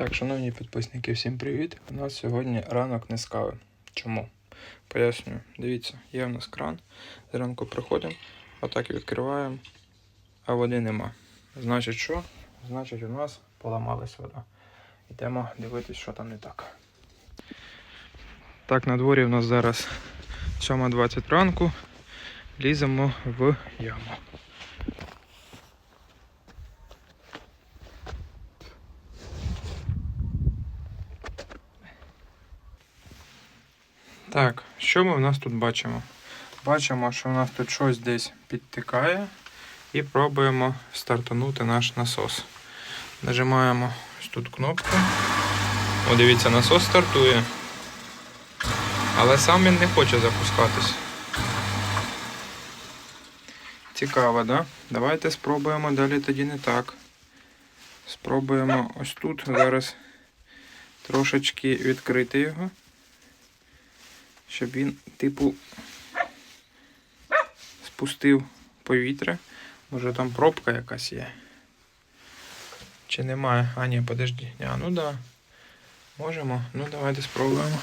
Так, шановні підписники, всім привіт. У нас сьогодні ранок не з кави. Чому? Пояснюю. Дивіться, є в нас кран. Зранку приходимо, отак відкриваємо, а води нема. Значить, що? Значить, у нас поламалась вода. Йдемо дивитись, що там не так. Так, на дворі у нас зараз 7.20 ранку. Ліземо в яму. Так, що ми в нас тут бачимо? Бачимо, що в нас тут щось десь підтикає і пробуємо стартанути наш насос. Нажимаємо ось тут кнопку. О, дивіться, насос стартує. Але сам він не хоче запускатись. Цікаво, да? Давайте спробуємо далі тоді не так. Спробуємо ось тут зараз трошечки відкрити його щоб він, типу, спустив повітря. Може там пробка якась є. Чи немає? А, ні, подожди. А, ну да. Можемо. Ну давайте спробуємо.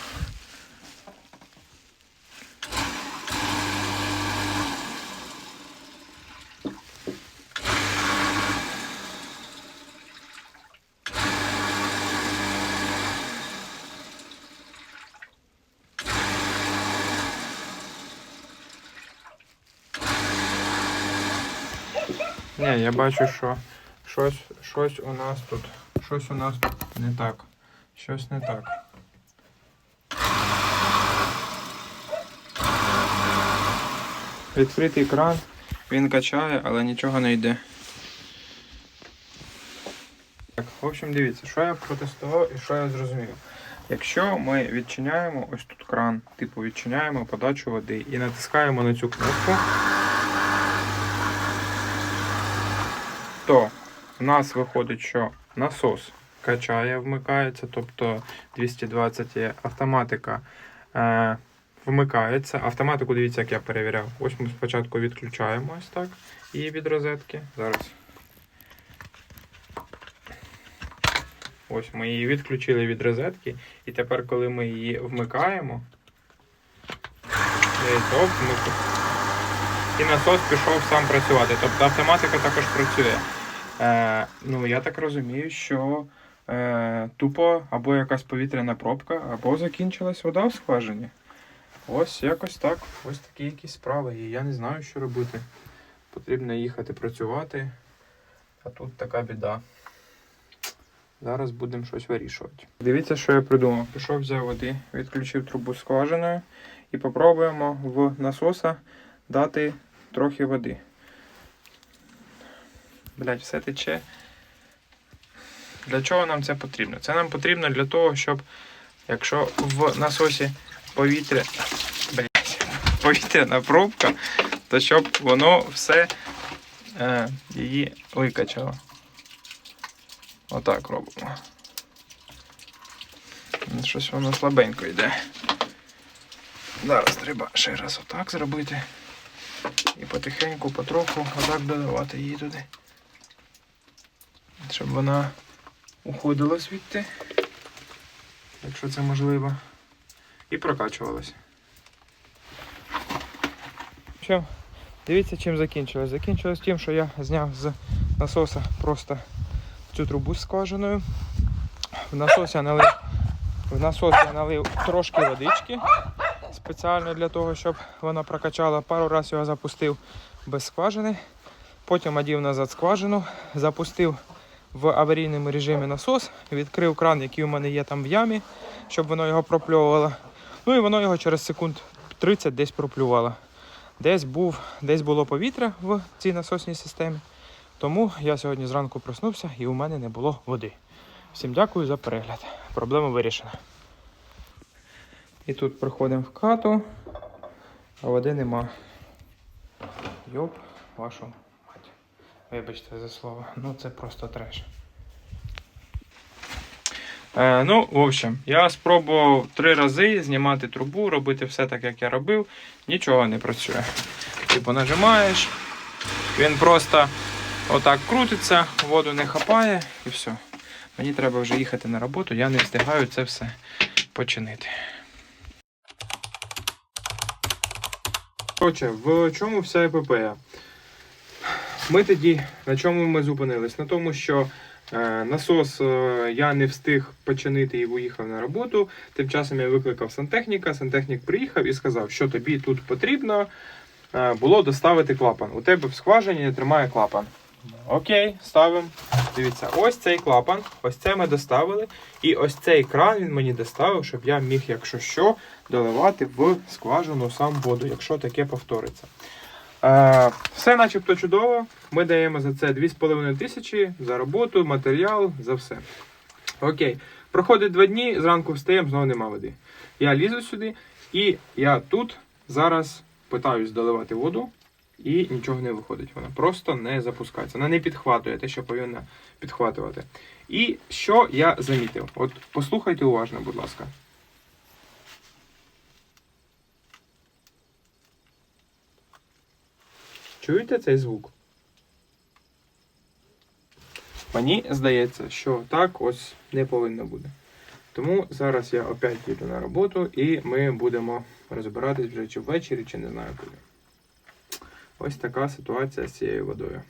Ні, я бачу, що щось, щось у нас тут. Щось у нас тут не так. Щось не так. Відкритий кран, він качає, але нічого не йде. Так, в общем, дивіться, що я протестував і що я зрозумів. Якщо ми відчиняємо ось тут кран, типу відчиняємо подачу води і натискаємо на цю кнопку, то в нас виходить, що насос качає, вмикається, тобто 220 є автоматика е, вмикається. Автоматику, дивіться, як я перевіряв. Ось ми спочатку відключаємо ось так і від розетки. Зараз. Ось ми її відключили від розетки. І тепер, коли ми її вмикаємо, і насос пішов сам працювати. Тобто автоматика також працює. Е, ну, я так розумію, що е, тупо або якась повітряна пробка, або закінчилась вода в скважині. Ось якось так. Ось такі якісь справи. І я не знаю, що робити. Потрібно їхати працювати. А тут така біда. Зараз будемо щось вирішувати. Дивіться, що я придумав. Пішов взяв води, відключив трубу скважиною і попробуємо в насоса дати трохи води. Блять, все тече. Для чого нам це потрібно? Це нам потрібно для того, щоб якщо в насосі повітря. Блять, повітряна пробка, то щоб воно все е, її викачало. Отак робимо. Щось воно слабенько йде. Зараз треба ще раз отак зробити. І потихеньку, потроху отак додавати її туди. Щоб вона уходила звідти, якщо це можливо, і прокачувалася. Що? Дивіться, чим закінчилось. Закінчилось тим, що я зняв з насоса просто цю трубу з скважиною. В насос я налив, в насос я налив трошки водички спеціально для того, щоб вона прокачала. Пару разів його запустив без скважини. Потім одів назад скважину, запустив в аварійному режимі насос, відкрив кран, який у мене є там в ямі, щоб воно його пропльовувало. Ну і воно його через секунд 30 десь проплювало. Десь, був, десь було повітря в цій насосній системі. Тому я сьогодні зранку проснувся і у мене не було води. Всім дякую за перегляд. Проблема вирішена. І тут приходимо в хату, а води нема. Йоп, вашу. Вибачте за слово. Ну це просто треш. Е, ну, в общем, я спробував три рази знімати трубу, робити все так, як я робив. Нічого не працює. Типу нажимаєш, він просто отак крутиться, воду не хапає і все. Мені треба вже їхати на роботу, я не встигаю це все починити. Коротше, в чому вся епопея? Ми тоді на чому ми зупинились? На тому, що е, насос е, я не встиг починити і виїхав на роботу. Тим часом я викликав сантехніка. Сантехнік приїхав і сказав, що тобі тут потрібно е, було доставити клапан. У тебе в скважині не тримає клапан. Окей, ставимо. Дивіться, ось цей клапан, ось це ми доставили. І ось цей кран він мені доставив, щоб я міг, якщо що, доливати в скважину сам воду, якщо таке повториться. Е, все начебто чудово. Ми даємо за це 2,5 тисячі за роботу, матеріал, за все. Окей. Проходить два дні, зранку встаємо, знову нема води. Я лізу сюди, і я тут зараз питаюсь доливати воду, і нічого не виходить. Вона просто не запускається. Вона не підхватує те, що повинна підхватувати. І що я замітив? От послухайте уважно, будь ласка. Чуєте цей звук? Мені здається, що так ось не повинно бути. Тому зараз я опять їду на роботу і ми будемо розбиратись вже чи ввечері, чи не знаю куди. Ось така ситуація з цією водою.